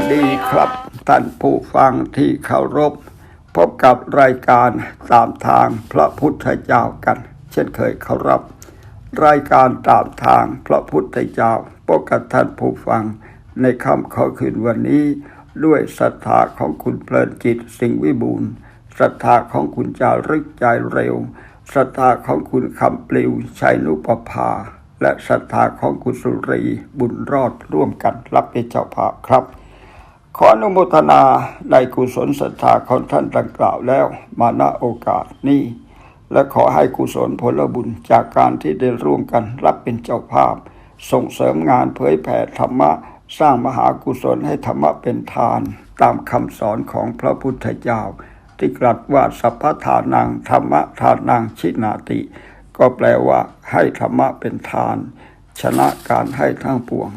ดีครับท่านผู้ฟังที่เคารพ พบกับรายการตามทางพระพุทธเจ้ากัน เช่นเคยเคารพรายการตามทางพระพุทธเจ้าพบกับท่านผู้ฟัง ในคำขอคืนวันนี้ ด้วยศรัทธาของคุณเพลินจิตสิงห์วิบูลย์ศรัทธาของคุณจารึกใจเร็วศรัทธาของคุณคำปลิวชัยนุปภาและศรัทธาของคุณสุรีบุญรอดร่วมกันรับเป็นเจ้าภาพครับ ขออนุโมทนาในกุศลศรัทธาของท่านดังกล่าวแล้วมาณโอกาสนี้ และขอให้กุศลผลบุญจากการที่ได้ร่วมกันรับเป็นเจ้าภาพ ส่งเสริมงานเผยแผ่ธรรมะ สร้างมหากุศลให้ธรรมะเป็นทาน ตามคำสอนของพระพุทธเจ้า ที่ตรัสว่าสัพพทานังธรรมะทานังชินาติ ก็แปลว่าให้ธรรมะเป็นทาน ชนะการให้ทั้งปวง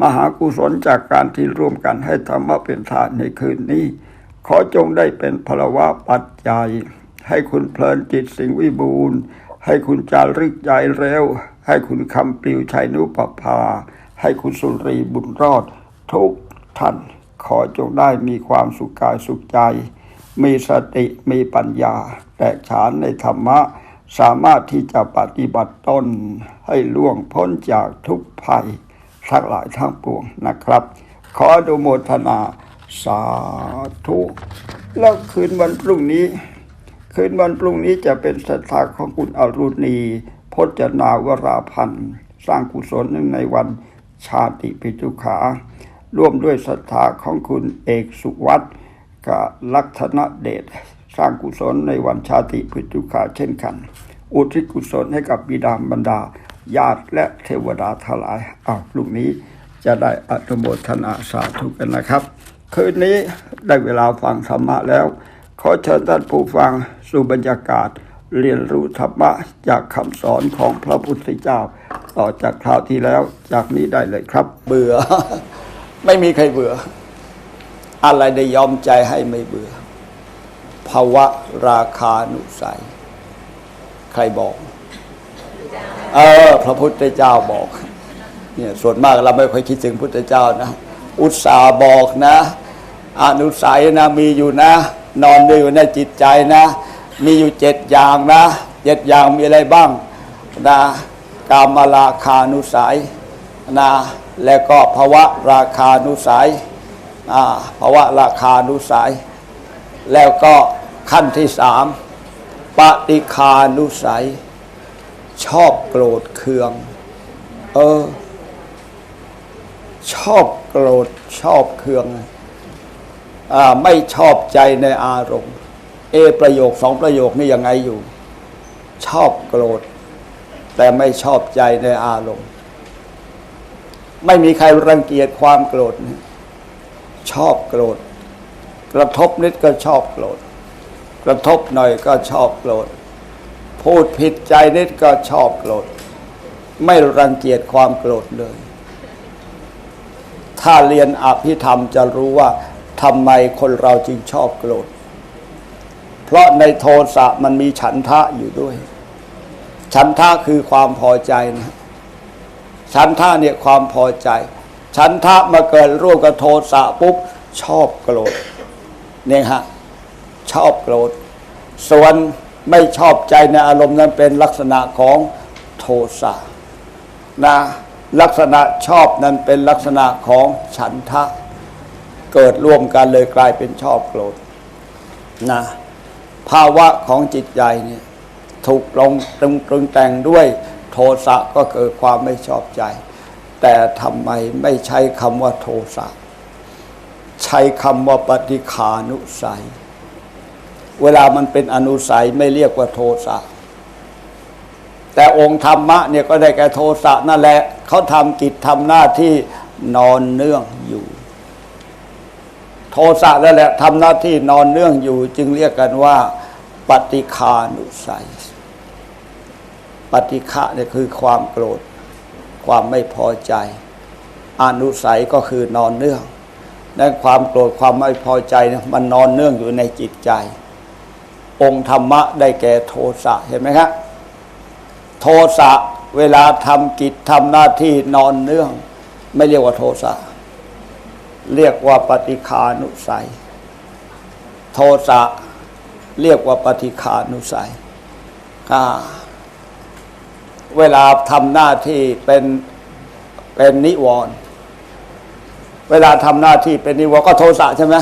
มหากุศลจากการที่ร่วมกันให้ธรรมะเป็นทานในคืนนี้ ขอจงได้เป็นพลวะปัจจัย ให้คุณเพลินจิตสิงวิบูลย์ให้คุณจารึกใจเร็ว ให้คุณคำปลิวชัยนุปภา ให้คุณสุรีบุญรอด ทุกท่านขอจงได้มีความสุขกายสุขใจ มีสติมีปัญญา แตกฉานในธรรมะ สามารถที่จะปฏิบัติตนให้ล่วงพ้นจากทุกภัย ทั้งหลายทั้งปวงนะครับ ขออนุโมทนาสาธุแล้วคืนวันพรุ่งนี้ คืนวันพรุ่งนี้จะเป็นศรัทธาของคุณอรุณีพจนาวราพันธ์ สร้างกุศลหนึ่งในวันชาติปิจุขา ร่วมด้วยศรัทธาของคุณเอกสุวัตกับลักษณะเดชสร้างกุศลในวันชาติปิจุขาเช่นกัน อุทิศกุศลให้กับบิดาบรรดา ญาติและเทวดาทั้งหลายอ้าวลูกนี้จะได้อนุโมทนาสาธุกันนะครับ คืนนี้ได้เวลาฟังธรรมะแล้ว ขอเชิญท่านผู้ฟังสู่บรรยากาศ เรียนรู้ธรรมะจากคำสอนของพระพุทธเจ้า ต่อจากคราวที่แล้วจากนี้ได้เลยครับ เบื่อ ไม่มีใครเบื่อ อะไรได้ยอมใจให้ไม่เบื่อภาวะราคานุสัย ใครบอก เออ พระพุทธเจ้าบอก เนี่ยส่วนมากเราไม่ค่อยคิดถึงพุทธเจ้านะ อุตสาบอกนะอนุสัยนะมีอยู่นะ นอนด้วยอยู่ในจิตใจนะ มีอยู่เจ็ดอย่างนะเจ็ดอย่างมีอะไรบ้างนะกามราคานุสัยนะแล้วก็ภวะราคานุสัยอ่าภวะราคานุสัย แล้วก็ขั้นที่สามปฏิคานุสัย ชอบโกรธเคือง เออ ชอบโกรธชอบเคืองอาไม่ชอบใจในอารมณ์ เอ ประโยคสองประโยคนี่ยังไงอยู่ ชอบโกรธ แต่ไม่ชอบใจในอารมณ์ ไม่มีใครรังเกียจความโกรธชอบโกรธ กระทบนิดก็ชอบโกรธ กระทบหน่อยก็ชอบโกรธ พูดผิดใจนิดก็ชอบโกรธ ไม่รังเกียจความโกรธเลย ถ้าเรียนอภิธรรมจะรู้ว่าทำไมคนเราจึงชอบโกรธ เพราะในโทสะมันมีฉันทะอยู่ด้วย ฉันทะคือความพอใจนะ ฉันทะเนี่ยความพอใจ ฉันทะมาเกิดร่วมกับโทสะปุ๊บชอบโกรธเนี่ยฮะชอบโกรธ ส่วน ไม่ชอบใจในอารมณ์นั้นเป็นลักษณะของโทสะนะลักษณะชอบนั้นเป็นลักษณะของฉันทะ เกิดร่วมกันเลยกลายเป็นชอบโกรธนะภาวะของจิตใจเนี่ยถูกลงตรึงตรึงแต่งด้วยโทสะก็เกิดความไม่ชอบใจ แต่ทำไมไม่ใช้คำว่าโทสะใช้คำว่าปฏิคานุสัย เวลามันเป็นอนุสัยไม่เรียกว่าโทสะ แต่องค์ธรรมะเนี่ยก็ได้แก่โทสะนั่นแหละเขาทำกิจทำหน้าที่นอนเนื่องอยู่ โทสะนั่นแหละทำหน้าที่นอนเนื่องอยู่ จึงเรียกกันว่า ปฏิคานุสัย ปฏิฆะเนี่ยคือความโกรธ ความไม่พอใจอนุสัยก็คือนอนเนื่องนั่นความโกรธความไม่พอใจเนี่ยมันนอนเนื่องอยู่ในจิตใจ องค์ธรรมะได้แก่โทสะเห็นไหมครับโทสะเวลาทำกิจทำหน้าที่นอนเนื่อง ไม่เรียกว่าโทสะเรียกว่าปฏิคานุสัย โทสะเรียกว่าปฏิคานุสัยอ่าเวลาทำหน้าที่เป็นเป็นนิวรณ์เวลาทำหน้าที่เป็นนิวรณ์ก็โทสะใช่ไหม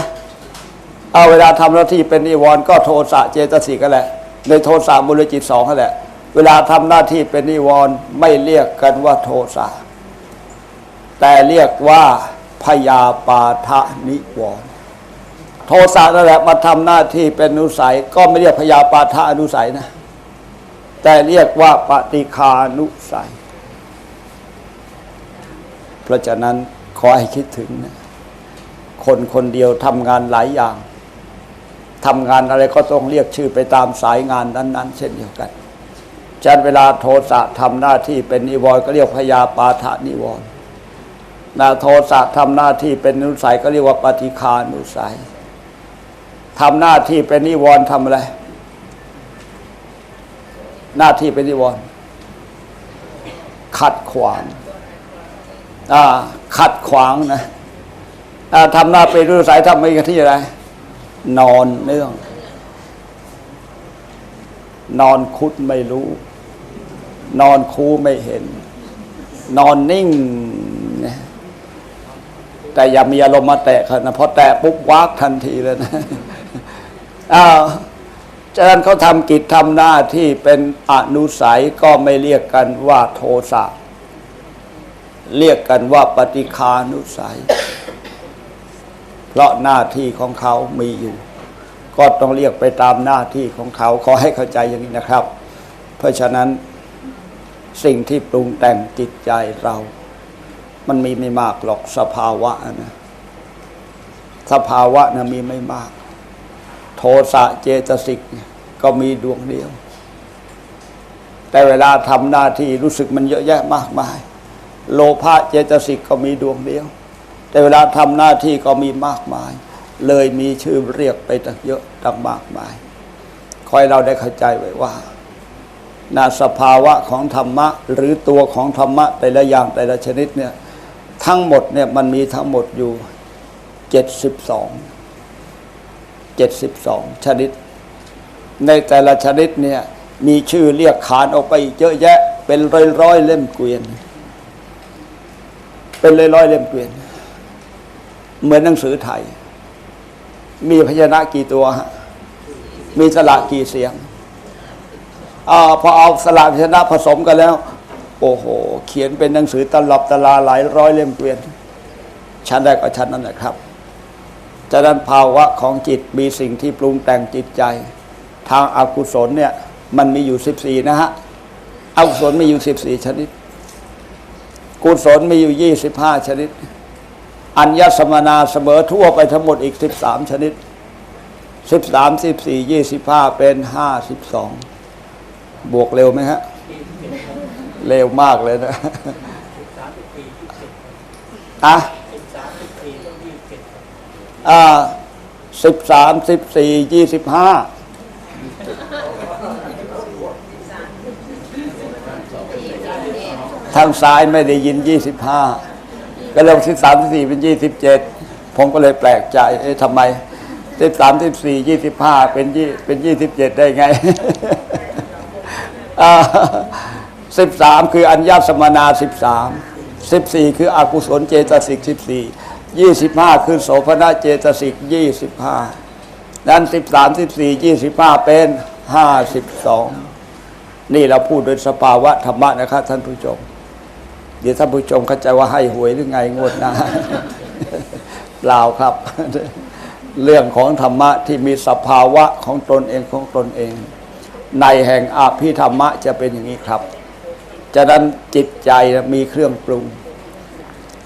เอาเวลาทำหน้าที่เป็นนิวรณ์ก็โทสะเจตสิกกันแหละ ในโทสะมูลจิตสองนั่นแหละ เวลาทำหน้าที่เป็นนิวรณ์ไม่เรียกกันว่าโทสะแต่เรียกว่าพยาปาทะนิวรณ์โทสะนั่นแหละมาทำหน้าที่เป็นอนุสัย ก็ไม่เรียกพยาปาทะอนุสัยนะ แต่เรียกว่าปฏิคานุสัย เพราะฉะนั้นขอให้คิดถึงนะคนคนเดียวทำงานหลายอย่าง ทำงานอะไรก็ต้องเรียกชื่อไปตามสายงานนั้น ๆ เช่นเดียวกันจันเวลาโทสะทำหน้าที่เป็นนิวรณ์ก็เรียกพยาปาทะนิวรณ์นาโทสะทำหน้าที่เป็นนุสัยก็เรียกว่าปฏิคานุสัยทำหน้าที่เป็นนิวรณ์ทำอะไร หน้าที่เป็นนิวรณ์ขัดขวางอ่าขัดขวางนะอ่าทำหน้าเป็นนิสัยทำไม่กันที่อะไร นอนเนื่อง นอนคุดไม่รู้ นอนคูไม่เห็น นอนนิ่ง แต่อย่ามีอารมณ์มาแตะเขานะเพราะแตะปุ๊บวักทันทีเลยนะอ้าวฉะนั้นเขาทำกิจทำหน้าที่เป็นอนุสัยก็ไม่เรียกกันว่าโทสะ เรียกกันว่าปฏิคานุสัย เพราะหน้าที่ของเขามีอยู่ ก็ต้องเรียกไปตามหน้าที่ของเขาขอให้เข้าใจอย่างนี้นะครับ เพราะฉะนั้นสิ่งที่ปรุงแต่งจิตใจเรา มันมีไม่มากหรอกสภาวะนะสภาวะนะมีไม่มาก โทสะเจตสิกก็มีดวงเดียว แต่เวลาทำหน้าที่รู้สึกมันเยอะแยะมากมาย โลภะเจตสิกก็มีดวงเดียว แต่เวลาทำหน้าที่ก็มีมากมาย เลยมีชื่อเรียกไปตั้งเยอะตั้งมากมาย คอยเราได้เข้าใจไว้ว่านาสภาวะของธรรมะ หรือตัวของธรรมะแต่ละอย่างแต่ละชนิดเนี่ยทั้งหมดเนี่ยมันมีทั้งหมดอยู่เจ็ดสิบสองเจ็ดสิบสองชนิด ในแต่ละชนิดเนี่ยมีชื่อเรียกขานออกไปเยอะแยะ เป็นร้อยร้อยเล่มเกวียน เป็นร้อยร้อยเล่มเกวียน เหมือนหนังสือไทย มีพยัญชนะกี่ตัวฮะมีสระกี่เสียงอาพอเอาสระพยัญชนะผสมกันแล้ว โอ้โห เขียนเป็นหนังสือตลับตลาหลายร้อยเล่มเกวียน ชั้นแรกก็ชั้นนั้นแหละครับจากนั้นภาวะของจิตมีสิ่งที่ปรุงแต่งจิตใจ ทางอากุศลเนี่ย มันมีอยู่สิบสี่นะฮะอกุศลมีอยู่สิบสี่ชนิด กุศลมีอยู่ยี่สิบห้าชนิด อัญญสมนาเสมอทั่วไปทั้งหมดอีกสิบสามชนิดสิบสามสิบสี่ยี่สิบห้าเป็นห้าสิบสองบวกเร็วไหมฮะ เร็วมากเลยนะอะอ่าสิบสามสิบสี่ยี่สิบห้าทางซ้ายไม่ได้ยินยี่สิบห้า ก็เลยสิบสามสิบสี่เป็นยี่สิบเจ็ดผมก็เลยแปลกใจ เอ๊ะทำไมสิบสามสิบสี่ยี่สิบห้าเป็นยี่เป็นยี่สิบเจ็ดได้ไงสิบสามคืออัญญาสมนาสิบสามสิบสี่คืออกุศลเจตสิกสิบสี่ยี่สิบห้าคือโสภณเจตสิกยี่สิบห้านั้นสิบสามสิบสี่ยี่สิบห้าเป็นห้าสิบสองนี่เราพูดโดยสภาวะธรรมะนะครับท่านผู้ชม เดี๋ยวท่านผู้ชมเข้าใจว่าให้หวยหรือไงงวดหนะเปล่าครับ เรื่องของธรรมะที่มีสภาวะของตนเองของตนเอง ในแห่งอาภิธรรมะจะเป็นอย่างนี้ครับจากนั้นจิตใจมีเครื่องปรุง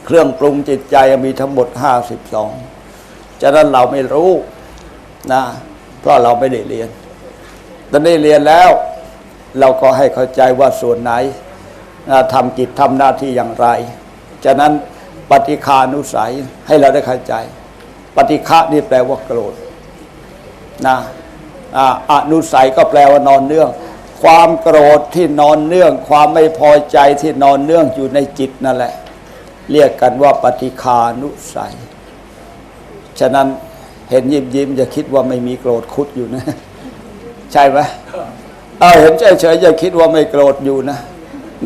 เครื่องปรุงจิตใจมีทั้งหมดห้าสิบสองจากนั้นเราไม่รู้นะเพราะเราไม่ได้เรียนตอนนี้เรียนแล้ว เราก็ให้เข้าใจว่าส่วนไหน ทำกิจทำหน้าที่อย่างไรจากนั้นปฏิคานุสัยให้เราได้เข้าใจ ปฏิฆะนี่แปลว่าโกรธนะอนุสัยก็แปลว่านอนเนื่อง ความโกรธที่นอนเนื่อง ความไม่พอใจที่นอนเนื่องอยู่ในจิตนั่นแหละ เรียกกันว่าปฏิคานุสัย ฉะนั้นเห็นยิ้มยิ้มๆอย่าคิดว่าไม่มีโกรธคุดอยู่นะ ใช่ไหมเออเห็นเฉยๆอย่าคิดว่าไม่โกรธอยู่นะ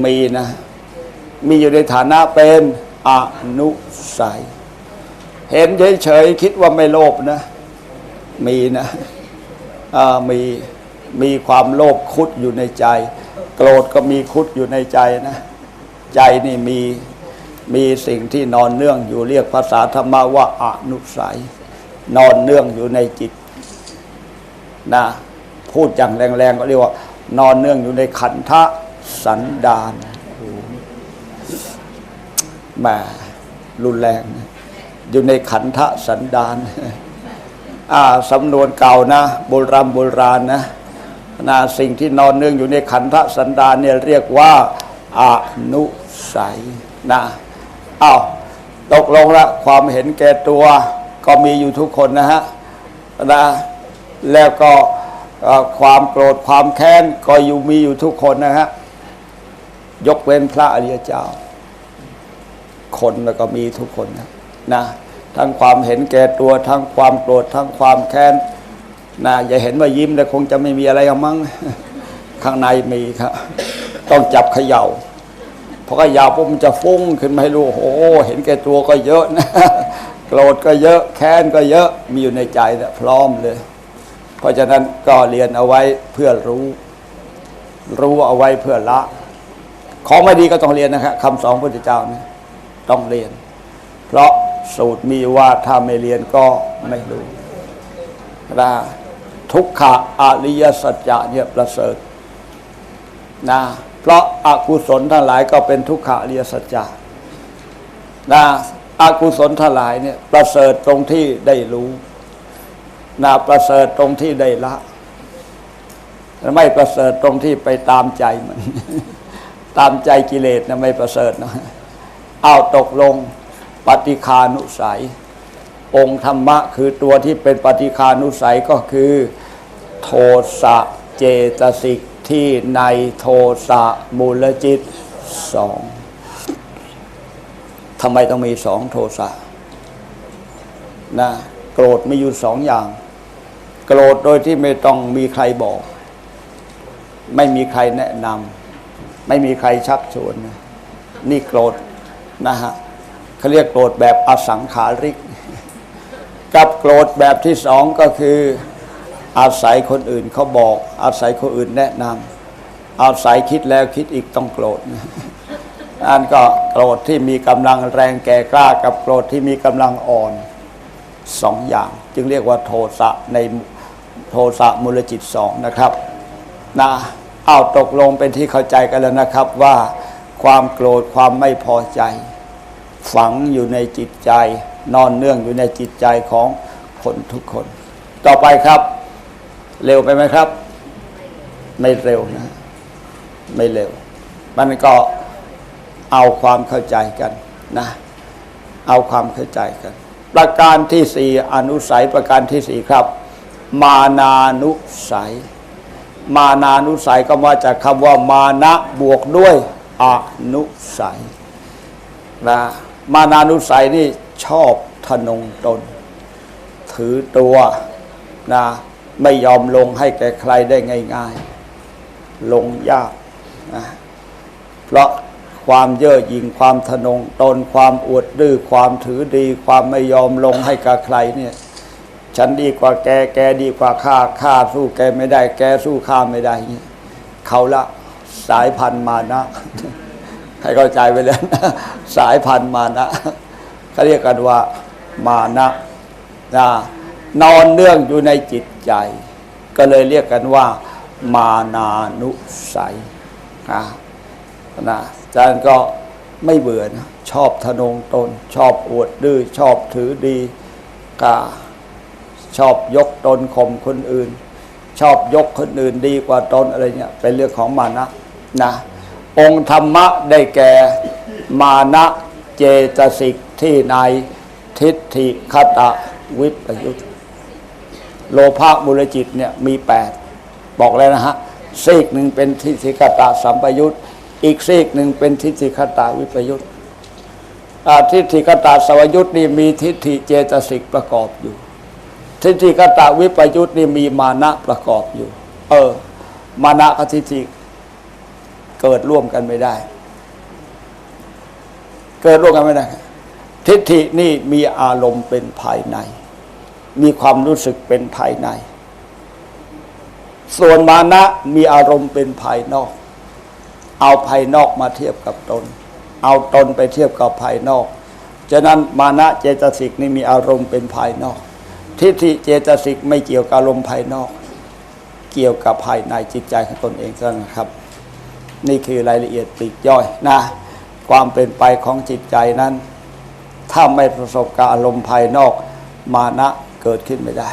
มีนะ มีอยู่ในฐานะเป็นอนุสัย เห็นเฉยๆคิดว่าไม่โลภนะ มีนะมีมีความโลภคุดอยู่ในใจ โกรธก็มีคุดอยู่ในใจนะ ใจนี่มีมีสิ่งที่นอนเนื่องอยู่เรียกภาษาธรรมว่าอนุสัย นอนเนื่องอยู่ในจิตนะพูดอย่างแรงๆก็เรียกว่านอนเนื่องอยู่ในขันธะ สันดานโอ้โหแมารุนแรง อยู่ในขันธะสันดานอ่าสำนวนเก่านะโบราณโบราณนะนะสิ่งที่นอนเนื่องอยู่ในขันธสันดานเนี่ยเรียกว่าอนุสัยนะอ้าวตกลงละความเห็นแก่ตัวก็มีอยู่ทุกคนนะฮะนะแล้วก็ความโกรธความแค้นก็อยู่มีอยู่ทุกคนนะฮะ ยกเว้นพระอริยเจ้า คนแล้วก็มีทุกคนนะนะทั้งความเห็นแก่ตัวทั้งความโกรธทั้งความแค้นนะอย่าเห็นว่ายิ้มแต่คงจะไม่มีอะไรอมั้งข้างในมีครับ ต้องจับเขย่าพอเขย่าปุ๊บมันจะฟุ้งขึ้นมาให้รู้โอ้เห็นแก่ตัวก็เยอะนะโกรธก็เยอะแค้นก็เยอะมีอยู่ในใจนี่ยพร้อมเลย เพราะฉะนั้นก็เรียนเอาไว้เพื่อรู้ รู้เอาไว้เพื่อละ ของไม่ดีก็ต้องเรียนนะครับคำสอนพระพุทธเจ้านี่ต้องเรียน เพราะสูตรมีว่าถ้าไม่เรียนก็ไม่รู้นะทุกขะอริยสัจจะเนี่ยประเสริฐนะเพราะอากุศลทั้งหลายก็เป็นทุกขะอริยสัจจะนะอากุศลทั้งหลายเนี่ยประเสริฐตรงที่ได้รู้นะประเสริฐตรงที่ได้ละ ไม่ประเสริฐตรงที่ไปตามใจมัน ตามใจกิเลสนะไม่ประเสริฐนะเอาตกลงปฏิคานุสัย องค์ธรรมะคือตัวที่เป็นปฏิคานุสัยก็คือ โทสะเจตสิกที่ในโทสะมูลจิตสองทำไมต้องมีสองโทสะนะโกรธมีอยู่สองอย่าง โกรธโดยที่ไม่ต้องมีใครบอก ไม่มีใครแนะนำ ไม่มีใครชักชวนนะนี่โกรธนะฮะเขาเรียกโกรธแบบอสังขาริก กับโกรธแบบที่สองก็คือ อาศัยคนอื่นเขาบอก อาศัยคนอื่นแนะนำอาศัยคิดแล้วคิดอีกต้องโกรธนะอันก็โกรธที่มีกำลังแรงแก่กล้า กับโกรธที่มีกำลังอ่อนสองอย่าง จึงเรียกว่าโทสะในโทสะมูลจิตสองนะครับนะ อ้าวตกลงเป็นที่เข้าใจกันแล้วนะครับว่าความโกรธความไม่พอใจ ฝังอยู่ในจิตใจ นอนเนื่องอยู่ในจิตใจของคนทุกคน ต่อไปครับ เร็วไปไหมครับ ไม่เร็วนะ ไม่เร็ว มันก็เอาความเข้าใจกันนะ เอาความเข้าใจกัน ประการที่สี่อนุสัยประการที่สี่ครับ มานานุสัย มานานุสัยก็มาจากคำว่ามานะบวกด้วยอนุสัยนะมานานุสัยนี่ชอบทนงตน ถือตัวนะไม่ยอมลงให้แก่ใครได้ง่าย ๆ ลงยากนะเพราะความเย่อหยิ่งความทะนงตน ความอวดดื้อความถือดี ความไม่ยอมลงให้กับใครเนี่ย ฉันดีกว่าแก แกดีกว่าข้า ข้าสู้แกไม่ได้ แกสู้ข้าไม่ได้ เขาละสายพันธุ์มานะให้เข้าใจไปเลยนะสายพันธุ์มานะเขาเรียกกันว่ามานะนะนอนเนื่องอยู่ในจิตใจ ก็เลยเรียกกันว่า มานานุสัยนะนะอาจารย์ก็ไม่เบื่อนะชอบทะนงตน ชอบอวดดื้อชอบถือดีกา ชอบยกตนข่มคนอื่น ชอบยกคนอื่นดีกว่าตนอะไรเนี่ยเป็นเรื่องของมานะนะองค์ธรรมะได้แก่มานะเจตสิกที่ในทิฏฐิคตะวิปยุตโลภะมูลจิตเนี่ยมีแปดบอกแล้วนะฮะซีกหนึ่งเป็นทิฏฐิคตะสัมปยุตอีกซีกหนึ่งเป็นทิฏฐิคตะวิปยุตทิฏฐิกตาสวยุทธนี่มีทิฏฐิเจตสิกประกอบอยู่ ทิฏฐิกตาวิปยุทธ์นี่มีมานะประกอบอยู่ เออ มานะกับทิฏฐิเกิดร่วมกันไม่ได้ เกิดร่วมกันไม่ได้ ทิฏฐินี่มีอารมณ์เป็นภายใน มีความรู้สึกเป็นภายใน ส่วนมานะมีอารมณ์เป็นภายนอก เอาภายนอกมาเทียบกับตน เอาตนไปเทียบกับภายนอก ฉะนั้นมานะเจตสิกนี่มีอารมณ์เป็นภายนอก ทิฏฐิเจตสิกไม่เกี่ยวกับอารมณ์ภายนอก เกี่ยวกับภายในจิตใจของตนเองนั้นนะครับ นี่คือรายละเอียดปลีกย่อยนะ ความเป็นไปของจิตใจนั้น ถ้าไม่ประสบกับอารมณ์ภายนอก มานะเกิดขึ้นไม่ได้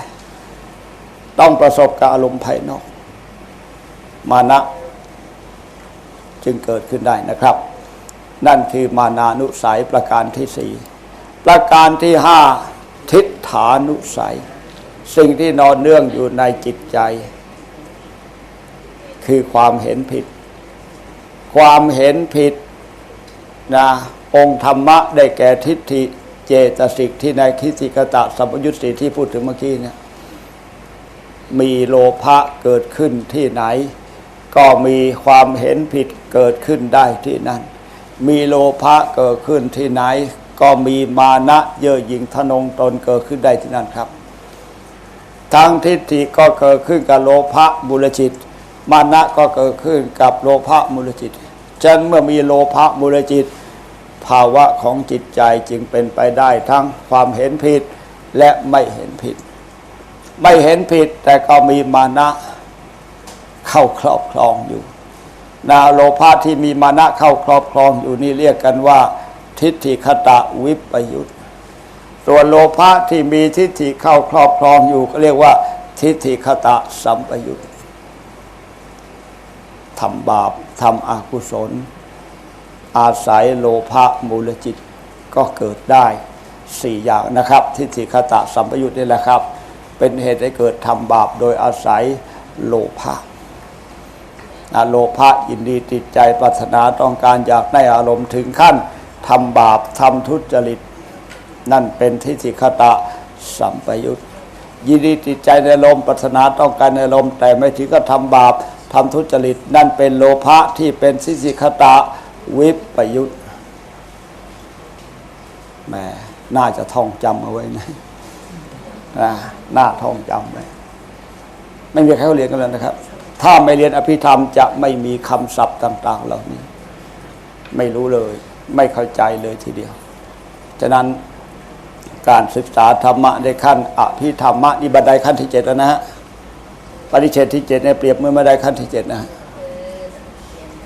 ต้องประสบกับอารมณ์ภายนอก มานะจึงเกิดขึ้นได้นะครับ นั่นคือมานานุสัยประการที่สี่ประการที่ห้า ทิฏฐานุสัย สิ่งที่นอนเนื่องอยู่ในจิตใจ คือความเห็นผิด ความเห็นผิดนะองค์ธรรมะได้แก่ทิฏฐิเจตสิกที่ในคิสิกตะสัมปยุตสีที่พูดถึงเมื่อกี้เนี่ยมีโลภะเกิดขึ้นที่ไหน ก็มีความเห็นผิดเกิดขึ้นได้ที่นั่น มีโลภะเกิดขึ้นที่ไหน ก็มีมานะเย่อหยิ่งทนงตนเกิดขึ้นได้ที่นั่นครับ ทั้งทิฏฐิก็เกิดขึ้นกับโลภะมูลจิต มานะก็เกิดขึ้นกับโลภะมูลจิตฉะนั้นเมื่อมีโลภะมูลจิต ภาวะของจิตใจจึงเป็นไปได้ทั้งความเห็นผิดและไม่เห็นผิด ไม่เห็นผิดแต่ก็มีมานะเข้าครอบครองอยู่นาโลภะที่มีมานะเข้าครอบครองอยู่นี่เรียกกันว่า ทิฏฐิคตะวิปยุตส่วนโลภะที่มีทิฏฐิเข้าครอบครองอยู่ก็เรียกว่า ทิฏฐิคตะสัมปยุตทำบาปทำอกุศล อาศัยโลภะมูลจิตก็เกิดได้สี่อย่างนะครับ ทิฏฐิคตะสัมปยุตนี่แหละครับ เป็นเหตุให้เกิดทำบาปโดยอาศัยโลภะโลภะยินดีติดใจปรารถนาต้องการอยากได้อารมณ์ถึงขั้น ทำบาปทำทุจริต นั่นเป็นทิฏฐิคตะสัมปยุตยินดีติดใจในลมปรารถนาต้องการในลมแต่ไม่ถึงก็ทำบาปทำทุจริต นั่นเป็นโลภะที่เป็นทิฏฐิคตะวิปยุตแหม่น่าจะท่องจำเอาไว้นะนะน่าท่องจำไว้ไม่มีใครเขาเรียนกันแล้วนะครับ ถ้าไม่เรียนอภิธรรมจะไม่มีคำศัพท์ต่าง ๆ เหล่านี้ ไม่รู้เลย ไม่เข้าใจเลยทีเดียว ฉะนั้นการศึกษาธรรมะในขั้นอภิธรรมะนี่บันไดขั้นที่เจ็ดแล้วนะฮะปริเชตที่เจ็ดเนี่ยเปรียบเหมือนบันไดขั้นที่เจ็ดนะ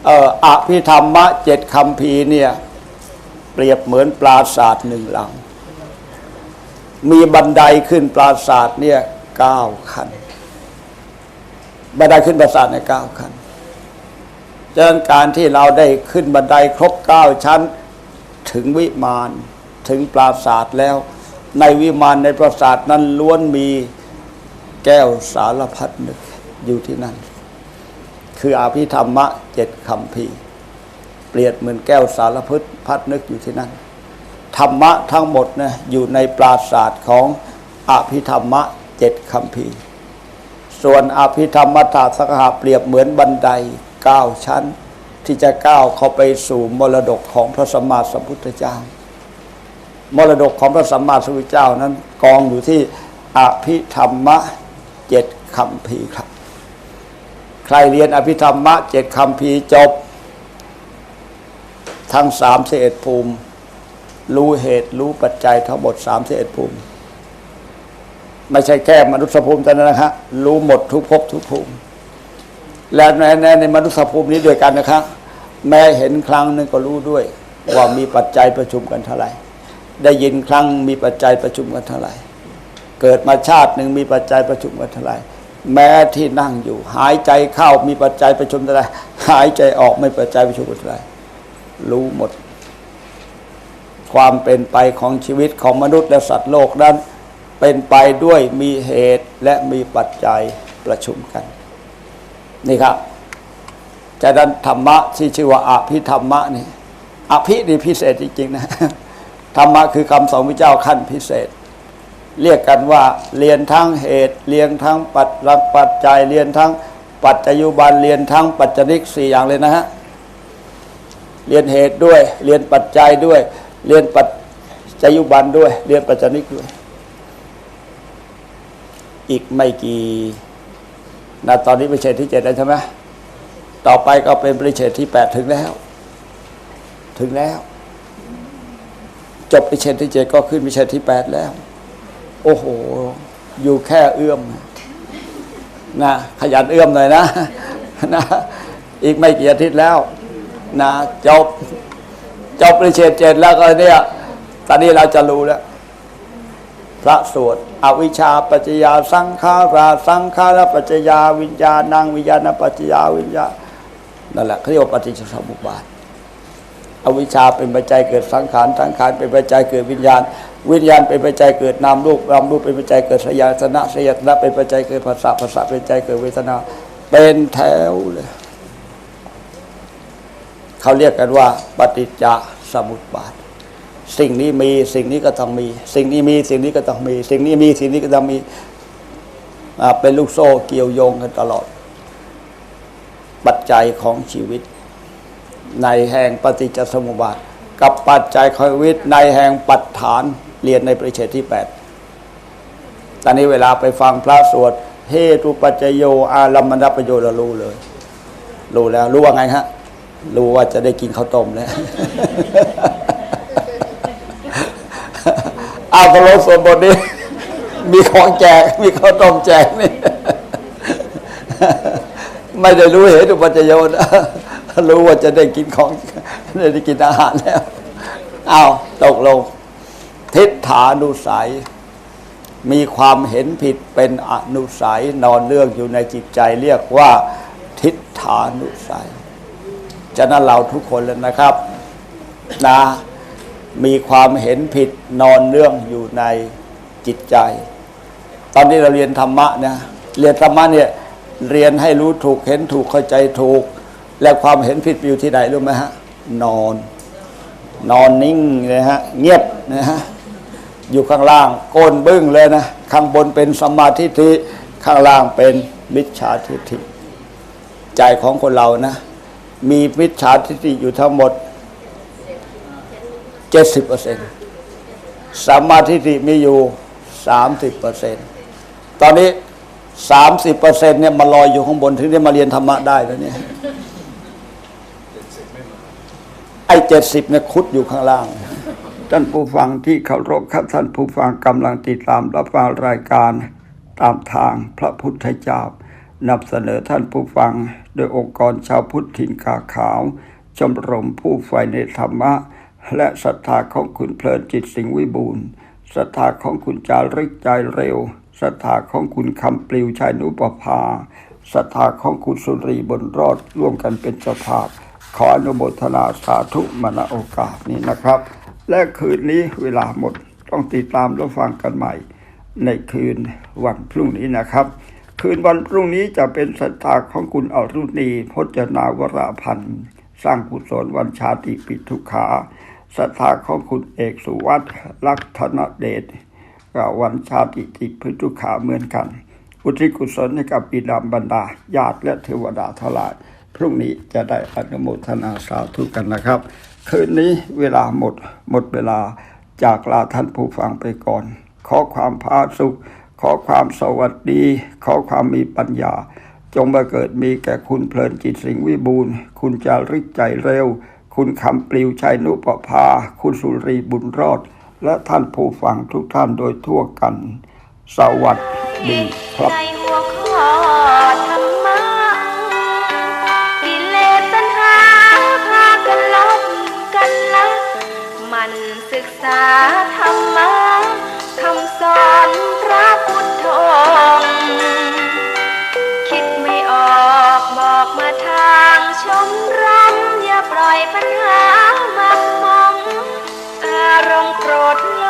เอ่ออภิธรรมะเจ็ดคำพีเนี่ย เปรียบเหมือนปราศาสาทหนึ่งหลัง มีบันไดขึ้นปราศาสาทเนี่ยเก้าขั้นบันไดขึ้นปราศาสาทในเก้าขั้น ฉะนั้นการที่เราได้ขึ้นบันไดครบเก้าชั้น ถึงวิมานถึงปราสาทแล้ว ในวิมานในปราสาทนั้นล้วนมีแก้วสารพัดนึกอยู่ที่นั่น คืออภิธรรมะเจ็ดคำพีเปรียบเหมือนแก้วสารพัดพัดนึกอยู่ที่นั่นธรรมะทั้งหมดนะอยู่ในปราศาสตร์ของอภิธรรมะเจ็ดคำพีส่วนอภิธรรมตาสกหาเปรียบเหมือนบันได เก้าชั้น ที่จะก้าวเข้าไปสู่มรดกของพระสัมมาสัมพุทธเจ้า มรดกของพระสัมมาสัมพุทธเจ้านั้นกองอยู่ที่อภิธรรมะเจ็ดคำพีครับ ใครเรียนอภิธรรมะเจ็ดคำพีจบ ทั้งสามสิบเอ็ดภูมิ รู้เหตุรู้ปัจจัยทั้งหมดสามสิบเอ็ดภูมิ ไม่ใช่แค่มนุษยภูมิเท่านั้นนะฮะรู้หมดทุกภพทุกภูมิ และในในในมนุษยภูมินี้ด้วยกันนะครับแม้เห็นครั้งหนึ่งก็รู้ด้วย ว่ามีปัจจัยประชุมกันเท่าไหร่ ได้ยินครั้งมีปัจจัยประชุมกันเท่าไหร่ เกิดมาชาติหนึ่งมีปัจจัยประชุมกันเท่าไหร่ แม้ที่นั่งอยู่ หายใจเข้ามีปัจจัยประชุมเท่าไหร่หายใจออกไม่ปัจจัยประชุมกันเท่าไหร่รู้หมด ความเป็นไปของชีวิตของมนุษย์และสัตว์โลกนั้น เป็นไปด้วยมีเหตุและมีปัจจัยประชุมกัน นี่ครับจากนั้นธรรมะที่ชื่อว่าอภิธรรมะนี่อภินี่พิเศษจริงๆนะธรรมะคือคำสอนพระเจ้าขั้นพิเศษ เรียกกันว่าเรียนทั้งเหตุ เรียนทั้งปัจจัยปัจจัยเรียนทั้งปัจจยุบันเรียนทั้งปัจจนิกสี่อย่างเลยนะฮะเรียนเหตุด้วย เรียนปัจจัยด้วย เรียนปัจจยุบันด้วย เรียนปัจจนิกด้วย อีกไม่กี่ นะตอนนี้ปริเชตที่เจ็ดแล้วใช่ไหมต่อไปก็เป็นปริเชตที่แปดถึงแล้ว ถึงแล้ว จบปริเชตที่เจ็ดก็ขึ้นปริเชตที่แปดแล้ว โอ้โห อยู่แค่เอื้อมนะขยันเอื้อมหน่อยนะนะอีกไม่กี่อาทิตย์แล้ว นะจบจบปริเชตเจ็ดแล้วก็เนี่ยตอนนี้เราจะรู้แล้ว พระสวดอวิชชาปัจจยาสังขาราสังขารปัจจยาวิญญาณังวิญญาณปัจจยาวิญญานั่นแหละเขาเรียกว่าปฏิจจสมุปบาทอวิชชาเป็นปัจจัยเกิดสังขารสังขารเป็นปัจจัยเกิดวิญญาณ วิญญาณเป็นปัจจัยเกิดนามรูปนามรูปเป็นปัจจัยเกิดสยานนะสยานนะเป็นปัจจัยเกิดภาษาภาษาเป็นปัจจัยเกิดเวทนา เป็นแถวเลยเขาเรียกกันว่า ปฏิจจสมุปบาท สิ่งนี้มีสิ่งนี้ก็ต้องมี สิ่งนี้มีสิ่งนี้ก็ต้องมี สิ่งนี้มีสิ่งนี้ก็ต้องมีเป็นลูกโซ่เกี่ยวโยงกันตลอด ปัจจัยของชีวิต ในแห่งปฏิจจสมุปบาท กับปัจจัยของชีวิตในแห่งปัฏฐานเรียนในปริเชตที่แปดตอนนี้เวลาไปฟังพระสวดเฮตุปัจจโยอารัมมณประโยชน์เรารู้เลย รู้แล้ว รู้ว่าไงฮะ รู้ว่าจะได้กินข้าวต้มแล้ว เอาตกลงส่วนบทนี้ มีของแจก มีข้าวต้มแจกนี่ไม่ได้รู้เหตุปัจจโยนรู้ว่าจะได้กินของได้กินอาหารแล้วเอาตกลง ทิฏฐานุสัย มีความเห็นผิดเป็นอนุสัย นอนเรื่องอยู่ในจิตใจเรียกว่า ทิฏฐานุสัยฉะนั้นเราทุกคนเลยนะครับ นะ มีความเห็นผิดนอนเรื่องอยู่ในจิตใจ ตอนนี้เราเรียนธรรมะนะเรียนธรรมะเนี่ยเรียนให้รู้ถูกเห็นถูกเข้าใจถูก และความเห็นผิดอยู่ที่ไหนรู้ไหมฮะ นอน นอนนิ่งเลยฮะ เงียบนะฮะอยู่ข้างล่างโกนบึ้งเลยนะข้างบนเป็นสมมาธิทิข้างล่างเป็นมิจฉาทิฏฐิใจของคนเรานะ มีมิจฉาทิฏฐิอยู่ทั้งหมด เจ็ดสิบเปอร์เซ็นต์สัมมาทิฏฐิมีอยู่สามสิบเปอร์เซ็นต์ตอนนี้สามสิบเปอร์เซ็นต์เนี่ยมาลอยอยู่ข้างบนถึงได้มาเรียนธรรมะได้แล้วเนี่ยไอ้เจ็ดสิบเนี่ยคุดอยู่ข้างล่าง ท่านผู้ฟังที่เคารพครับท่านผู้ฟังกำลังติดตามรับฟังรายการตามทางพระพุทธเจ้านำเสนอท่านผู้ฟัง โดยองค์กรชาวพุทธถิ่นกาขาวชมรมผู้ใฝ่ในธรรมะ และศรัทธาของคุณเพลินจิตสิงห์วิบูลย์ศรัทธาของคุณจาริกใจเร็วศรัทธาของคุณคำปลิวชัยนุปภาศรัทธาของคุณสุรีบนรอดร่วมกันเป็นเจ้าภาพ ขออนุโมทนาสาธุมณโอกาสนี้นะครับ และคืนนี้เวลาหมดต้องติดตามรับฟังกันใหม่ ในคืนวันพรุ่งนี้นะครับ คืนวันพรุ่งนี้จะเป็นศรัทธาของคุณอรุณีพจนาวราพันธ์ สร้างกุศลวันชาติปิทุขาศรัทธาของคุณเอกสุวัตลักษณเดชกับวันชาติติพิทุขาเหมือนกัน อุทิศกุศลให้กับปิดามบรรดาญาติและเทวดาทลาย พรุ่งนี้จะได้อนุโมทนาสาธุกันนะครับ คืนนี้เวลาหมดหมดเวลาจากลาท่านผู้ฟังไปก่อน ขอความพาสุข ขอความสวัสดี ขอความมีปัญญา จงมาเกิดมีแก่คุณเพลินจิตสิงวิบูลย์คุณจาริกใจเร็ว คุณคำปลิวชัยนุปภา คุณสุรีบุญรอด และท่านผู้ฟังทุกท่านโดยทั่วกัน สวัสดีครับในหัวข้อธรรมะกิเลสตัณหาพากันลบกันละมันศึกษาธรรมะคำสอนพระพุทธองค์ มาทางชมรมอย่าปล่อยปัญหามักมอง อารมณ์โกรธโล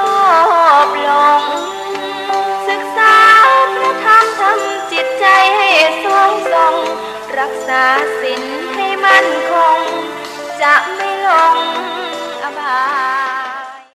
ภหลง ศึกษาพระธรรมทำจิตใจให้สวงทรงรักษาศีลให้มั่นคง จะไม่หลงอบาย